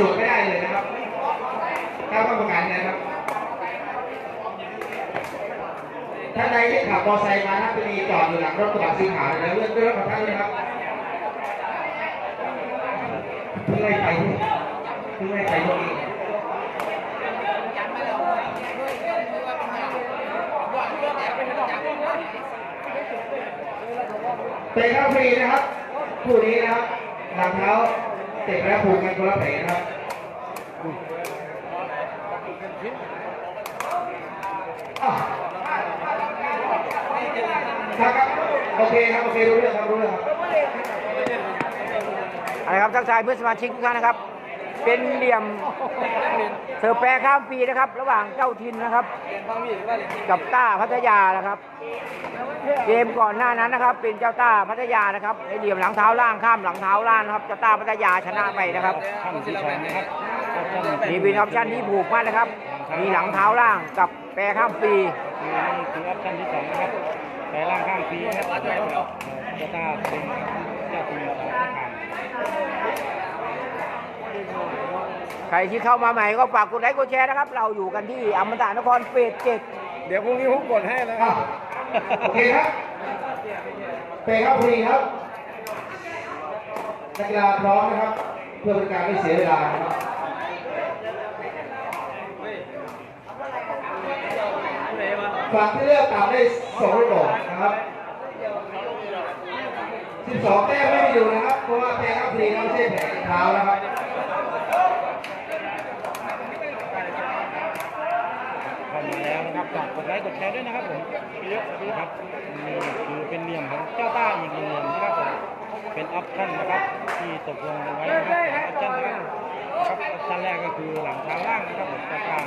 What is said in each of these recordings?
สูตรไม่ได้เลยนะครับถ้าต้องประกันนะครับท่านใดที่ขับมอเตอร์ไซค์มาถ้าจะมีจอดอยู่หลังรถกระบะสีขาวเลยนะเลื่อนเลื่อนของท่านเลยครับเพื่อให้ไปที่เพื่อให้ไปตรงนี้เตะเข้าฟรีนะครับคู่นี้นะครับหลังเท้า เตะแล้วผูกกันคนละแผลครับอ้าวครับครับโอเคครับโอเครู้เรื่องครับรู้เรื่องครับอะไรครับทักทายเพื่อนสมาชิกทุกท่านนะครับ เป็นเหลี่ยมเสิร์ฟแปรข้ามปีนะครับ ระหว่างเจ้าทินนะครับ กับต้าพัทยานะครับ เกมก่อนหน้านั้นนะครับ เป็นเจ้าต้าพัทยานะครับในเหลี่ยมหลังเท้าล่างข้ามหลังเท้าล่างนะครับเจ้าต้าพัทยาชนะไปนะครับมีเป็นออปชั่นที่ผูกมากนะครับ มีหลังเท้าล่างกับแปรข้ามปีคือนี่คือออปชั่นที่สองนะครับแต่ล่างข้างฟรีนะครับเจ้าตาเป็นเจ้าทีมสองผ่าน ใครที่เข้ามาใหม่ก็ฝากกดไลค์กดแชร์นะครับ เราอยู่กันที่อมตะนครเฟสเจ็ดเดี๋ยวพรุ่งนี้ผมกดให้นะคอ้ารับวโอเคครับเตะเข้าฟรีครับนักกีฬาพร้อมนะครับ เพื่อเป็นการไม่เสียเวลานะครับฝั่งที่เลือกต่ำได้สองลูกโดดนะครับ12แต้มไม่มีอยู่นะครับ เพราะว่าแต้มครับฟรีนะไม่ใช่แผลเท้านะครับ เข้ามาแล้วนะครับ ฝากกดไลค์กดแชร์ด้วยนะครับผมเยอะนะครับนี่คือเป็นเหลี่ยมของเจ้าต้าอีกหนึ่งเหลี่ยมนะครับผมเป็นออปชั่นนะครับที่ตกลงกันไว้นะครับออปชั่นนะครับครับออปชั่นแรกก็คือหลังเท้าล่างนะครับผมเจ้าต้า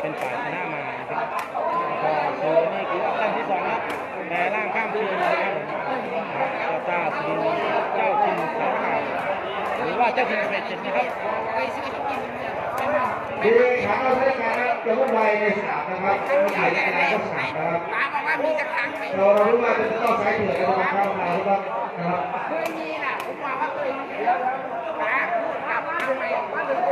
เป็นฝ่ายชนะมานะครับก็คือนี่คือออปชั่นที่สองนะแต่ล่างข้ามคืนนะครับผมเจ้าต้าทีเจ้าทีมสาม หรือว่าเจ้าทีมเฟรเจ็ดนะครับคือขันเราใช้การนะจะวุ่นวายในสนามนะครับมีหลายกีฬาเข้าสนามนะครับป้าบอกว่ามีสักครั้งไหมเราเรารู้ว่าจะต้องใช้เถื่อนในการเข้ามาหรือเปล่านะครับเคยมีน่ะผมบอกว่าเคยมีป้าพูดกลับมาทำไมว่าเลย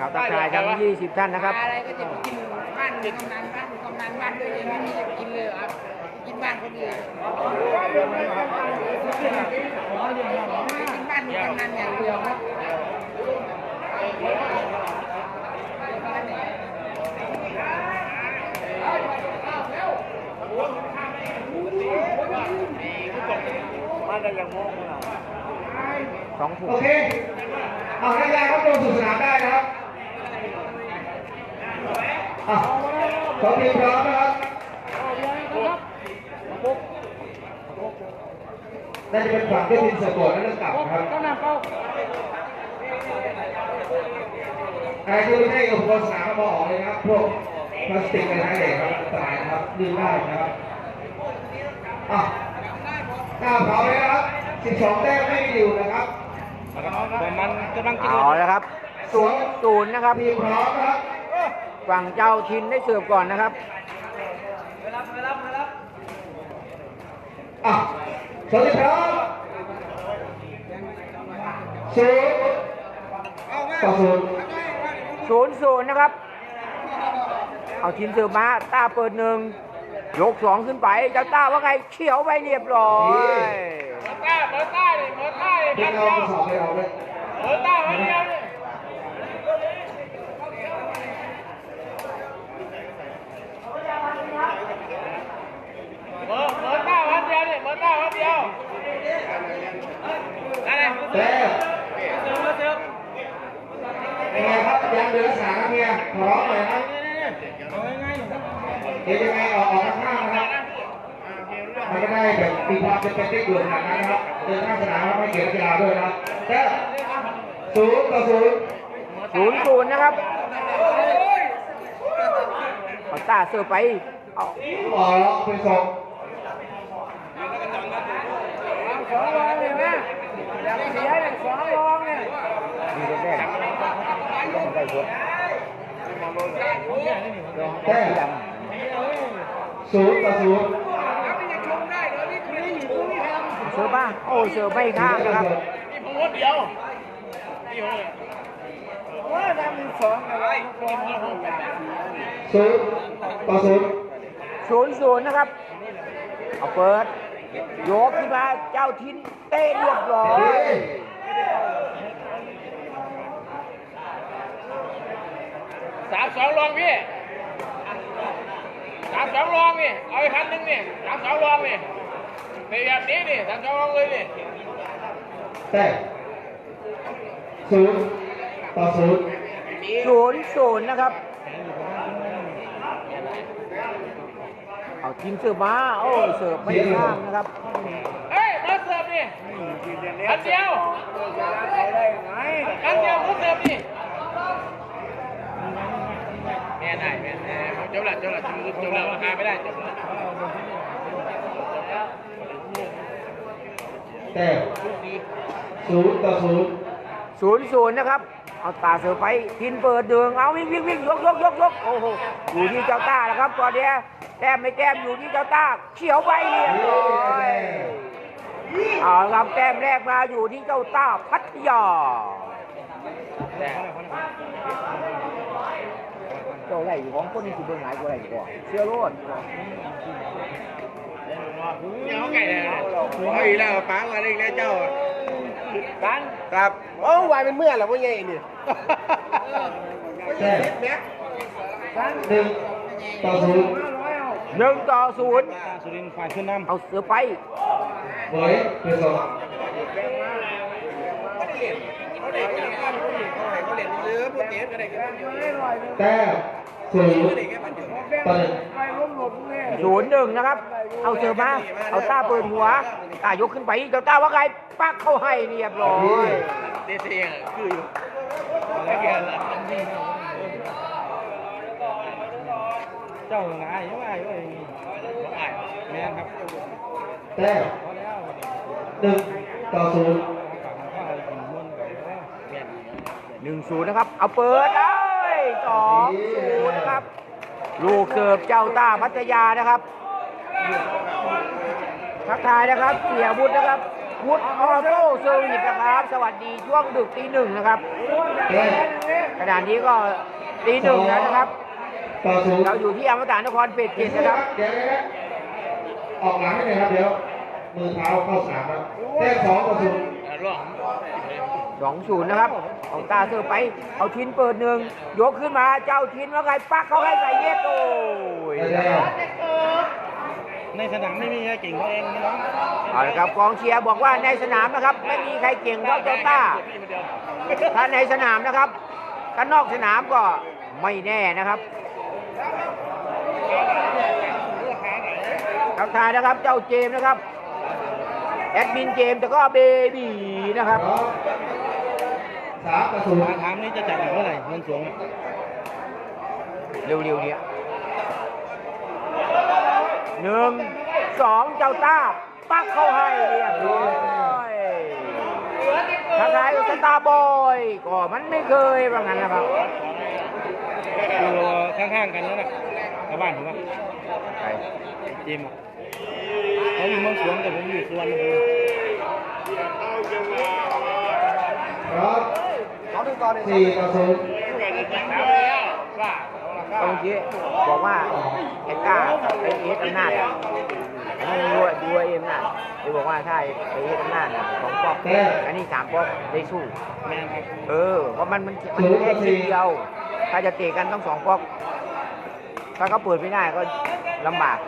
นะครับทักทายทั้ง20 ท่านนะครับ อะไรก็จะไปกินบ้านกำนันบ้านกำนันบ้านตัวเองไม่มีจะกินเลยเหรอกินบ้านคนอื่นไม่กินบ้านกำนันอย่างเดียวครับสองถุงโอเค เอานักกีฬาครับลงสู่สนามได้นะครับ อะสองทีมพร้อมนะครับน่าจะเป็นฝั่งที่ทีมสะกดและเรื่องกลับนะครับอะไรที่ไม่ใช่อุปกรณ์สนามก็มองออกเลยนะครับ พวกพลาสติกอะไรทั้งหลายครับอันตรายนะครับลื่นได้นะครับอะหน้าเผาเลยนะครับ 12แต้มไม่มีอยู่นะครับแต่มันกำลังกินเอาแล้วครับศูนย์ศูนย์นะครับ ทีมพร้อมนะครับ ฝั่งเจ้าทินได้เสิร์ฟก่อนนะครับอะสวัสดีครับศูนย์ต่อศูนย์ศูนย์ศูนย์นะครับ เอาทินเสิร์ฟมาต้าเปิดหนึ่งยกสองขึ้นไป เจ้าต้าว่าไงเขียวไปเรียบร้อยที่เราไปสอบไปเอาเลยแต่เป็นไงครับยังเดือดสามครับเนี่ยขอร้องหน่อยนะเดี๋ยวยังไงออกออกข้างๆนะครับมันก็ได้แบบมีความเป็นไปได้ด่วนขนาดนั้นนะครับเดินข้างสนามครับไม่เกี่ยวกับกีฬาด้วยนะครับแต่ศูนย์ต่อศูนย์ศูนย์ศูนย์นะครับเอาต้าเสิร์ฟไปเอาอ๋อเป็นสองสองรอง เสียเลยสองรองเนี่ยมีคนแรกต้องได้ผลแต้มศูนย์ต่อศูนย์เสือบ้างโอ้เสือไม่ข้ามนะครับศูนย์ต่อศูนย์ศูนย์ศูนย์นะครับเอาเปิด โยกขึ้นมาเจ้าทินเต้เรียบร้อย สามสองลองพี่สามสองลองนี่เอาไปพันหนึ่งนี่สามสองลองนี่ในแบบนี้นี่สามสองลองเลยนี่แต้มศูนย์ต่อศูนย์ ศูนย์ศูนย์นะครับ เอาทีมเสือมาโอ้เสือไม่ข้ามนะครับเฮ้ยมาเสิร์ฟนี่อันเดียวอันเดียวมาเสิร์ฟนี่แม่ได้แม่ได้จบละจบละจบละจบละราคาไม่ได้จบละแต้มศูนย์ต่อศูนย์ศูนย์ศูนย์นะครับ เอาตาเสือไปทินเปิดเดืองเอาวิ่งวิ่งวิ่งยกยกยกยกโอ้โหอยู่ที่เจ้าต้าแล้วครับตอนเนี้ยแต้มไม่แต้มอยู่ที่เจ้าต้าเขียวไปเรียบร้อยเอาละครับแต้มแรกมาอยู่ที่เจ้าต้าพัทยาเจ้าไรของคนที่สิบเบิ้งหลายกว่าไรกว่าเชื่อโลดเนี่ยเขาไก่เลยเขาอีแล้วป้ามาได้แล้วเจ้า กันครับโอ้วายเป็นเมื่อหรอว่าไงนี่แต้มหนึ่งต่อศูนย์หนึ่งต่อศูนย์ตาสุรินทร์ฝ่ายขึ้นนำเอาเสือไปเหมยเป็นสองแต้ มศูนย์ต่อหนึ่งศูนย์หนึ่งนะครับ เอาเสือมา เอาต้าเปิดหัวต้ายกขึ้นไปเจ้าต้าว่าไงปักเข้าให้เรียบร้อยเตะเองคืออยู่แล้วแกละเจ้าหงายว่าไอ้ว่าอย่างนี้แม่นครับแต้มพอแล้วหนึ่งต่อศูนย์ฝากข้าวกินม้วนไปแล้วหนึ่งศูนย์นะครับ เอาเปิดได้ สองศูนย์นะครับ ลูกเสิร์ฟเจ้าต้าพัทยานะครับทักทายนะครับ เสียวุฒินะครับวุฒิออโต้เซอร์วิสนะครับ สวัสดีช่วงดึกตีหนึ่งนะครับแต้มขณะนี้ก็ตีหนึ่งแล้วนะครับต่อศูนย์เราอยู่ที่อมตะนครเฟสเกตเดี๋ยวนะครับเดี๋ยวออกหลังให้หน่อยครับเดี๋ยว มือเท้าเข้าสนามครับแต้มสองต่อศูนย์ร่วง สองศูนย์นะครับเอาตาเสือไป เอาทินเปิดหนึ่งยกขึ้นมาเจ้าทินว่าไงปักเขาให้ใส่เย็ดโอ้ยแต้มในสนามไม่มีใครเก่งเขาเองนี่น้องเอาละครับกองเชียร์บอกว่าในสนามนะครับ ไม่มีใครเก่งเท่าเจ้าต้าถ้าในสนามนะครับถ้านอกสนามก็ไม่แน่นะครับทักทายนะครับเจ้าเจมส์นะครับแอดมินเจมส์แต่ก็เบบีนะครับพร้อม สามต่อศูนย์มาถามนี่จะจัดอีกเมื่อไหร่เงินสูงอะเร็วๆเนี้ยหนึ่งสองเจ้าต้าปักเข้าให้เรียบร้อยทักทายกับสตาร์บอยก็มันไม่เคยว่างั้นนะครับอยู่ข้างๆกันแล้วนะชาวบ้านผมว่าใครจิมอะเขาอยู่เมืองสวนแต่ผมอยู่สวนภูมิพร้อม สี่ต่อศูนย์เมื่อกี้บอกว่าไอ้ก้าไอ้เอสอำนาจอะไม่รู้ดูไอ้อำนาจไอ้บอกว่าถ้าไอ้เอสอำนาจอะของป๊อกอันนี้สามป๊อกได้สู้แม่นครับเออเพราะมันมันมันแค่ทีเดียวถ้าจะเตะกันต้องสองป๊อกถ้าเขาเปิดไม่ได้ก็ลำบาก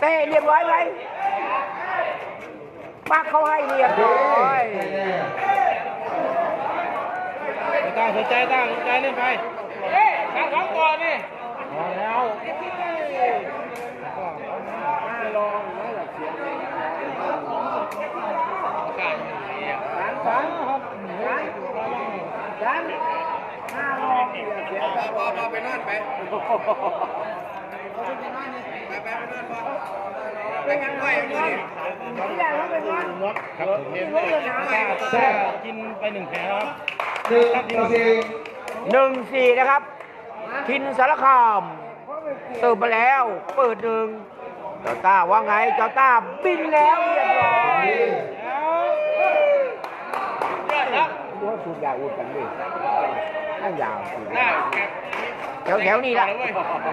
เตะเรียบร้อยไหมปักเขาให้เรียบร้อย ต้มสนใจตั้งสนใจเล่นไปเฮ้ยสามสองก่อนนี่พอแล้วก็ข้างนี่สามครับพอพอไปนอนไปไปไปไปนอนพอไปกินกล้วยนี่ครับผมเห็นเลยกินกล้วยถ้ากินไปหนึ่งแผลครับ หนึ่งต่อสี่หนึ่งสี่นะครับทินสารคามเติมมาแล้ว เปิดหนึ่งเจ้าต้าว่าไงเจ้าต้าบินแล้วเรียบร้อยดูว่าสูบยาอุดกันดิน่ายาวสูบได้แถวแถวๆนี้ละ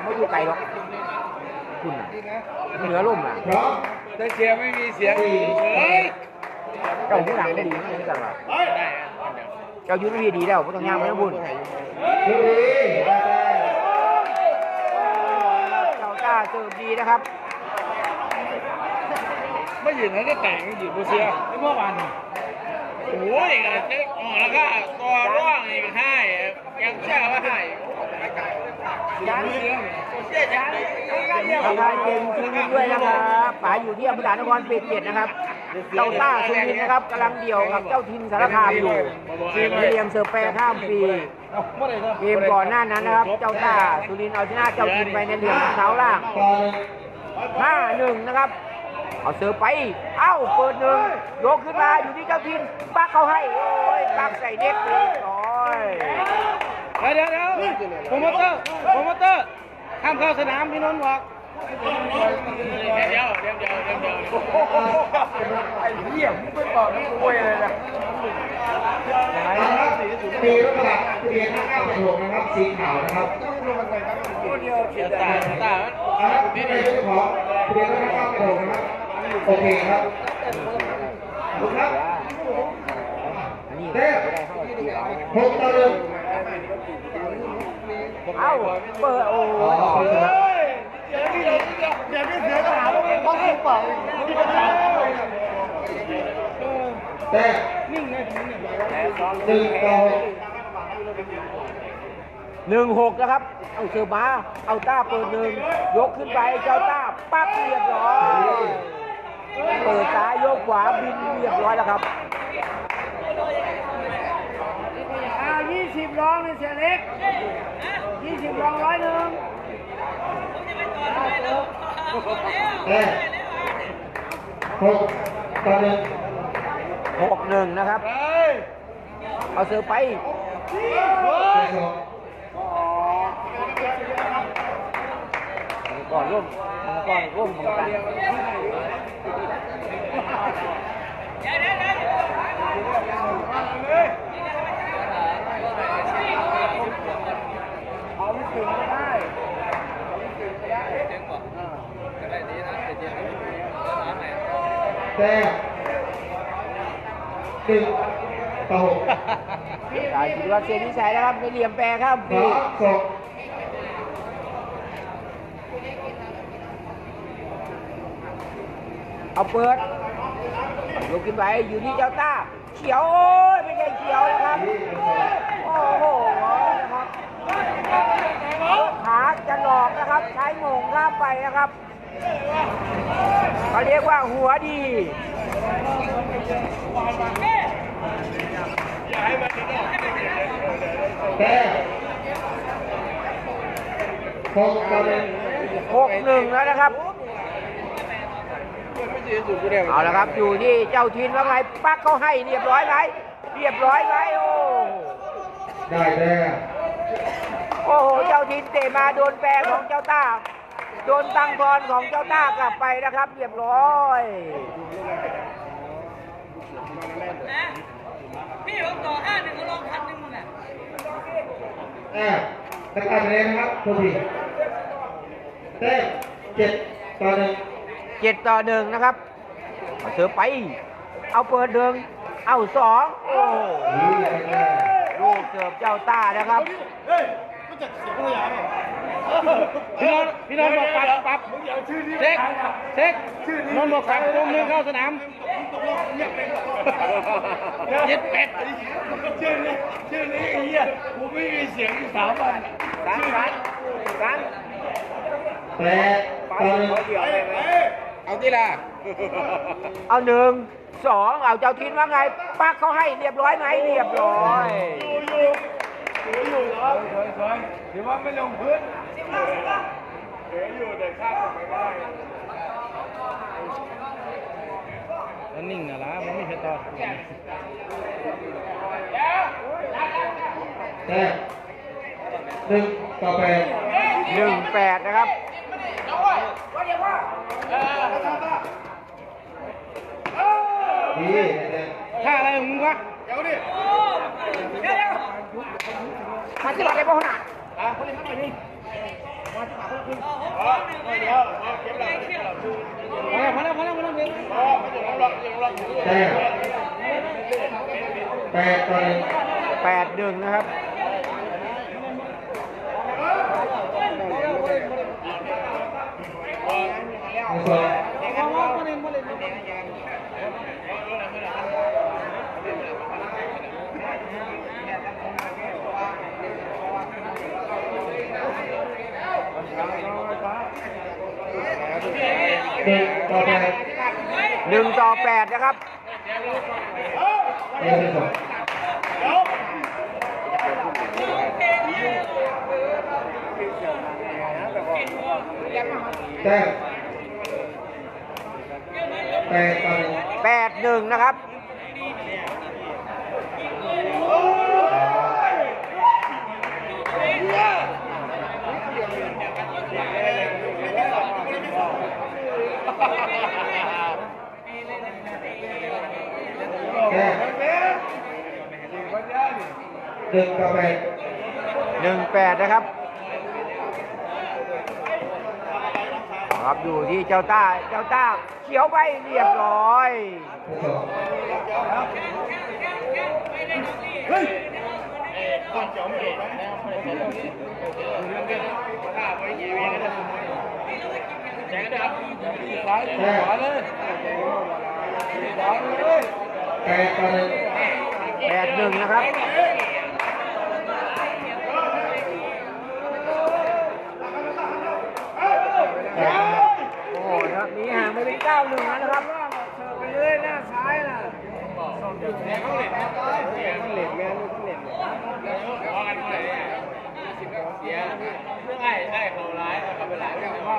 ไม่อยู่ไกลหรอกคุณน่ะเหนือล่มอะพร้อมถ้าเชียร์ไม่มีเสียงอีกเฮ้ยเจ้าผู้หลังไม่ดีไม่เหมือนกันหรอกได้ เจ้ายุทธวิธีดีแล้วไม่ต้องย่างไม่ต้องบุญลูกดีได้แต้มเจ้าต้าเสิร์ฟดีนะครับไม่ยืนให้ได้แต่งยืนบูเซียเมื่อวานโอ้ยกันเจ๊อ๋อแล้วก็ตัวร่องอีกให้ยังเชื่อว่าให้ทำงานเกมคืนด้วยนะครับป๋าอยู่ที่อำเภอด่านนครเปรตเจ็ดนะครับ เจ้าต้าสุรินทร์นะครับกำลังเดี่ยวกับเจ้าทินสารคามอยู่ทีมเรียมเสิร์ฟแปรข้ามปีเกมก่อนหน้านั้นนะครับ เจ้าต้าสุรินทร์เอาชนะเจ้าทินไปในเหลี่ยมเท้าล่างหน้าหนึ่งนะครับเอาเสิร์ฟไป เอ้าเปิดหนึ่งยกขึ้นมาอยู่ที่เจ้าทินปักเขาให้โอ้ยปักใส่เน็ตเลยโอ้ยเดี๋ยวเดี๋ยวโปรโมเตอร์โปรโมเตอร์ห้ามเข้าสนามพี่นนท์บอก เดี๋ยวเดี๋ยวเดี๋ยวเดี๋ยวเดี๋ยวไอ้เหี้ยมึงไปบอกนักมวยเลยนะเอาละครับมีรถกระบะทะเบียน596นะครับ สีขาวนะครับเดี๋ยวตาตาเอาละนี่เป็นเจ้าของทะเบียนรถ5986นะครับ โอเคครับถูกครับอันนี้เต้ไม่ได้ เข้าตีเอาหกต่อหนึ่งเอ้าเปิดโอ้อ๋อยออกเลยครับเต้หนึ่งต่อหกหนึ่งหกนะครับ เอาเสือมา เอาต้าเปิดหนึ่งยกขึ้นไปเจ้าต้าปักเรียบร้อย เปิดซ้ายยกขวาบินเรียบร้อยแล้วครับอ้าวยี่สิบรองเลยเสียเล็กยี่สิบรองร้อยหนึ่ง เต้หกต่อหนึ่งหกหนึ่งนะครับ เอาเสือไปเต้สองก่อนร่วมมังกรร่วมกรรมการ เต้หนึ่งต่อหกการจิตวัฒน์เซนวิชัยนะครับในเหลี่ยมแปรข้ามพปีร้อมส่งเอาเปิดยกขึ้นไปอยู่ที่เจ้าต้า เขียวโอ้ยไม่ใช่เขียวนะครับ โอ้โหนะครับขาจะหลอกนะครับ ใช้โหมงข้ามไปนะครับ เขาเรียกว่าหัวดีเต้หกต่อหนึ่งหกหนึ่งแล้วนะครับ เอาละครับอยู่ที่เจ้าทินว่าไงปักเขาให้เรียบร้อยไหมเรียบร้อยไหมโอ้ได้แต้โอ้โห เจ้าทินเตะมาโดนแปรของเจ้าต้า โดนตังพรของเจ้าต้ากลับไปนะครับเรียบร้อยพี่ผมต่อห้าหนึ่งก็ลงพันหนึ่งแหละแต้ตะการไปเลยนะครับทุกทีเต้เจ็ดต่อหนึ่งเจ็ดต่อหนึ่งนะครับเอาเสือไป เอาเปิดหนึ่งเอาสองโอ้โหนี่ได้แต้ลูกเสิร์ฟเจ้าต้านะครับ พี่นนท์พี่นนท์บอกปรับปรับเช็คเช็คนนท์บอกปรับตรงนึงเข้าสนามเย็ดเป็ดชื่อนี้ชื่อนี้ไอ้เหี้ยกูไม่มีเสียงสามวันกันกันกันแปดต่อเอาที่ละเอาหนึ่งสองเอาเจ้าทินว่าไงปักเขาให้เรียบร้อยไหมเรียบร้อย ถือยู่เหรอสว่าไม่ลงพื้นเหลือยู่แต่ข้ามไม่ได้แล้วนิ่งนะล่ะมันไม่ใช่ต่อแต้หนึ่งต่อแปดหนึ่งแปดนะครับนี่ท่าอะไรของมึงวะเดี๋ยวดิ มาที่บ้านได้ป่ะหนาพอแล้วพอแล้วพอแล้วพอแล้วแต้มแปดต่อหนึ่งแปดหนึ่งนะครับหนึ่งสอง หนึ่งต่อแปดหนึ่งต่อแปดนะครับเอ็นสองแต้มแปดต่อหนึ่งแปดหนึ่งนะครับ แต้มหนึ่งต่อแปดหนึ่งแปดนะครับครับอยู่ที่เจ้าต้า เจ้าต้าเขียวไปเรียบร้อยหนึ่งสองแข่งกันด้วยครับแต้ม แปดต่อหนึ่งแปดหนึ่งนะครับแปดโอ้โหนะครับมีห่างไปเป็นเก้าหนึ่งแล้วนะครับไปเลยหน้าซ้ายน่ะพอกันเท่าไหร่เนี่ยเสียเรื่องไอ้ไอ้เขาร้ายเขาเป็นร้ายเรื่องว่า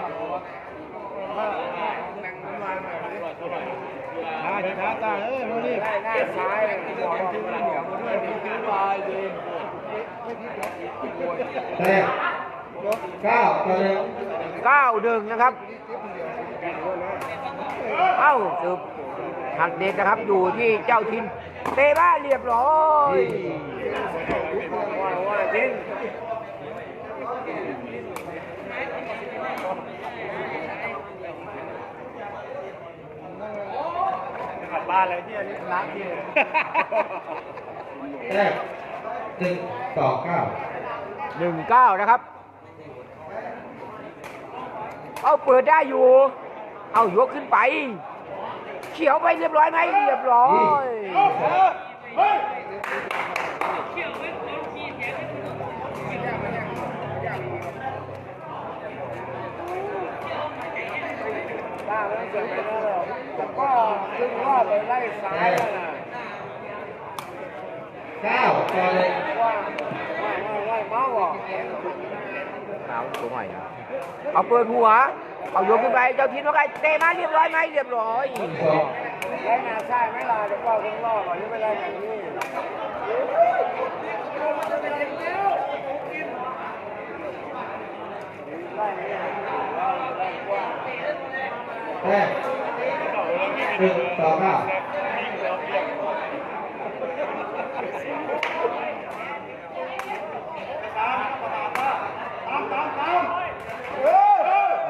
ท่าจะท่า ตาเอ้ยพวกนี้หน้าซ้ายหมอนทิ้งเหนียวมาด้วยทิ้งทิ้งลายดีแต้มเก้าต่อหนึ่งเก้าหนึ่งนะครับ เอ้าสืบหักเด็ดนะครับอยู่ที่เจ้าทินเตะบ้าเรียบร้อย ว่าว่าทิ้ง กลั บบ้านเลยที่อันนี้รักที่แต้มหนึ่งต่อเก้าหนึ่งเก้านะครับ เอาเปิดได้อยู่ เอายกขึ้นไป เขียวไปเรียบร้อยไหมเรียบร้อย ป้าไม่เกิดไม่ได้หรอกแต่ก็ถึงว่าไปไล่ซ้ายน่ะเก้าต่อหนึ่งว่าว่าว่าว่ามาบอกเอาตัวใหม่เอาเปิดหัว เอาโยกขึ้นไป เจ้าทินว่าไงเตะมาเรียบร้อยไหมเรียบร้อยไล่หน้าซ้ายไม่ลาเดี๋ยวก็ถึงรอบก่อนยังไม่ได้อย่างนี้ไล่เนี่ยไล่กว้าง แต้มหนึ่งต่อเก้า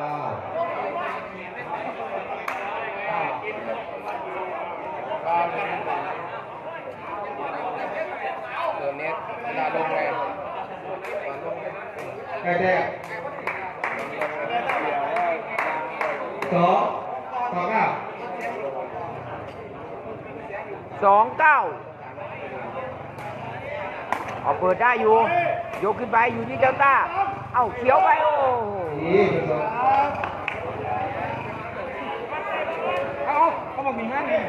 อ้าวตัวเน็ตเวลาลงเลยใกล้แต้มสองต่อเก้า สองเก้า เปิดได้อยู่ ยกขึ้นไปอยู่ที่เจ้าต้า เอ้าเขียวไปโอ้โหดีเป็นสองเขาเขาบอกมีงานนี่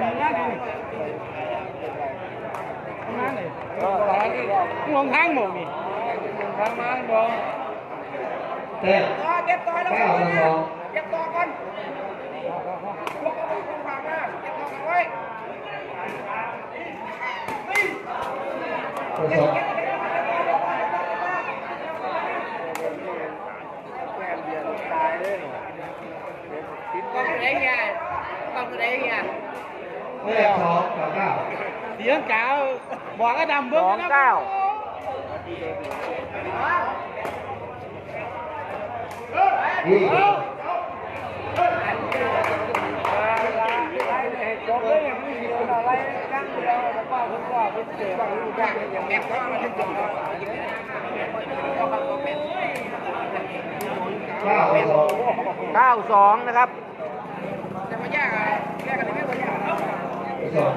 มีงานนี่งานนี่งงทางหมดนี่ทางมาบอกแต้มเก็บต่อแล้วเก้าต่อสองเก็บต่อก่อน เลขสองกับเก้าเสียงกาวบอกก็ดำเบิ้งสองเก้าดี เก้าสองนะครับจะมาแยกอะไรแยกกันได้ไหมวะเนี่ยสอง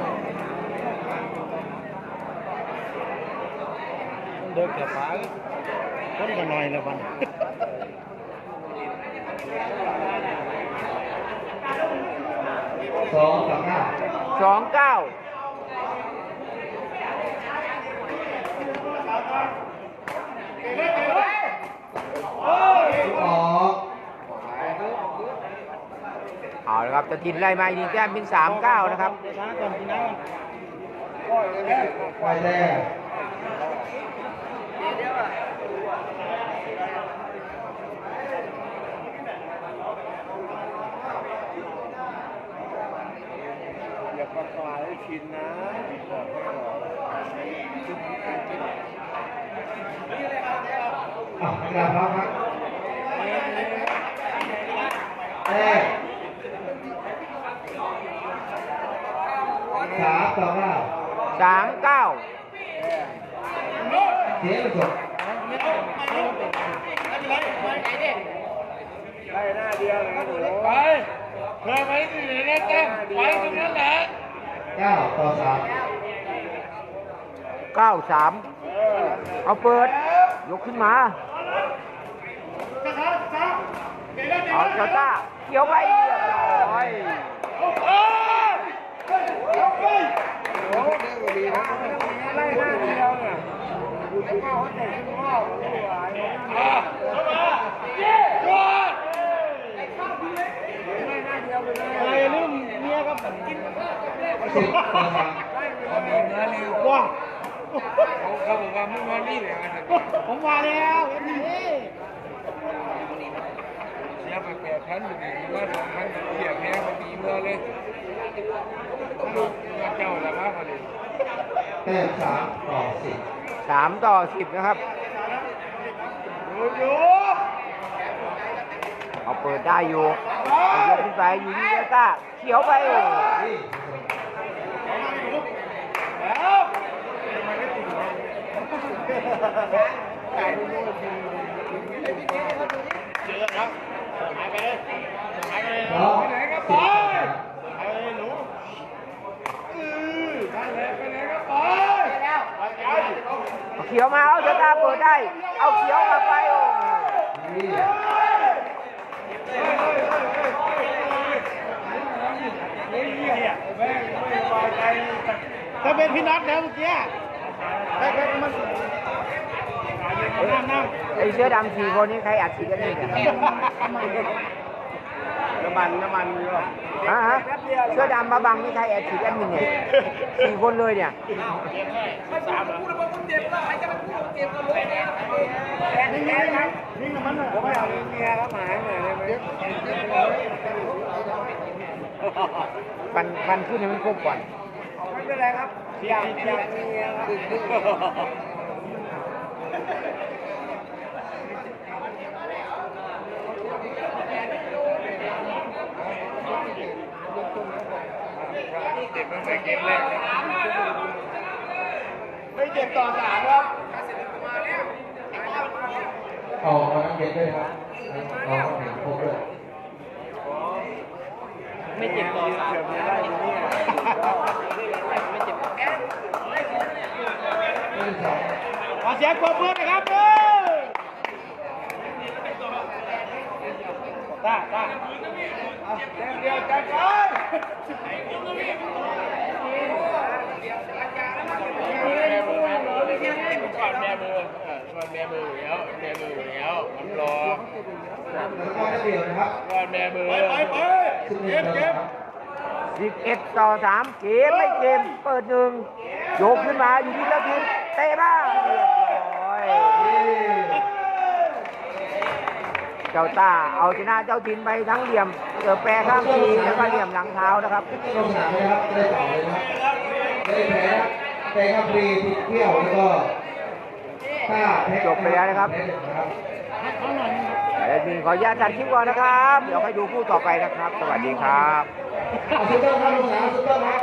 เดินแค่ฟ้าคนก็น้อยแล้ววันสองต่อเก้าสองเก้า ลูก ออกเอาละครับจะกินไล่มาอีกหนึ่งแต้มเป็นสามเก้านะครับไปแดงอย่าประกาศให้ชินนะอ่ะนักกีฬาพร้อมครับแรกสามต่อเก้าสามเก้าเสียไปจบไปเพื่อไปที่ไหนนะแจ้งไปตรงนั้นแหละเก้าต่อสามเก้าสามเอาเปิด ยกขึ้นมาเอาเจ้าต้าเกี่ยวไปเรียบร้อยอะไรลืมเมียครับสิบต่อสามว้า เขาบอกว่ามึงมานี่เลยนะผมมาแล้วเห็นไหมเสียไปแปดพันอยู่ดีว่าสองพันเสียแพ้พอดีเมื่อเลยลูกเจ้าละมาพอดีแต้มสามต่อสิบสามต่อสิบนะครับโยโย่เอาเปิดได้อยู่เอายกขึ้นไปอยู่ที่เจ้าต้าเขียวไปโอ้นี่ เจอครับหายไปเลยหายไปเลยสองสิบต่อสามหายไปเลยหนูเอาเขียวมาเอาเจ้าต้าเปิดได้ เอาเขียวมาไปโอ้นี่ถ้าเป็นพี่น็อตแล้วเมื่อกี้ ไอเสื้อดำสี่คนนี้ใครอัดฉีดกันนี่เนี่ยน้ำมันน้ำมันเยอฮะฮะเสื้อดำมาบังนี่ใครแอดฉีดกันนี่เนี่ยสี่คนเลยเนี่ยนี่ไงครับนี่น้ำมันผมไม่เอาเมียครับหมายหน่อยได้ไหมฟันฟันขึ้นให้มันครบก่อนไม่เป็นไรครับ อยากอยากเมียครับเด็กมันไปเกมแรกไม่เจ็บต่อสามครับเอาเอาเย็นด้วยครับเอาน้ำแข็งครบด้วยไม่เจ็บต่อสามไม่ได้อยู่ย นี่สองขอเสียงปรบมือนะครับเออตาตาเอาแต้มเดียวจัดไปก่อนแม่มือก่อนแม่มือแล้วแม่มือแล้วมันรอวก็ได้เดียวนะครับก่อนแม่มือไปไปสิบเอ็ดต่อสามสิบเอ็ดต่อสามเกมไม่เกมเปิดหนึ่งโยกขึ้นมาอยู่ที่เจ้าทีม เตะบ้างเรียบร้อยเจ้าต้าเอาชนะเจ้าทินไปทั้งเหลี่ยมเสือแปรข้ามปีแล้วก็เหลี่ยมหลังเท้านะครับลงสนาเลยนะครับได้ต่อเลยนะครับได้แพ้นะแต่ครับฟรีติดเที่ยวแล้วก็ถ้าจบไปแล้วนะครับแพ้หนึ่งนะครับแอดมินขออนุญาตตัดคลิปก่อนนะครับ เดี๋ยวให้ดูคู่ต่อไปนะครับ สวัสดีครับเอาซุปเปอร์ครับลงสนามซุปเปอร์ครับ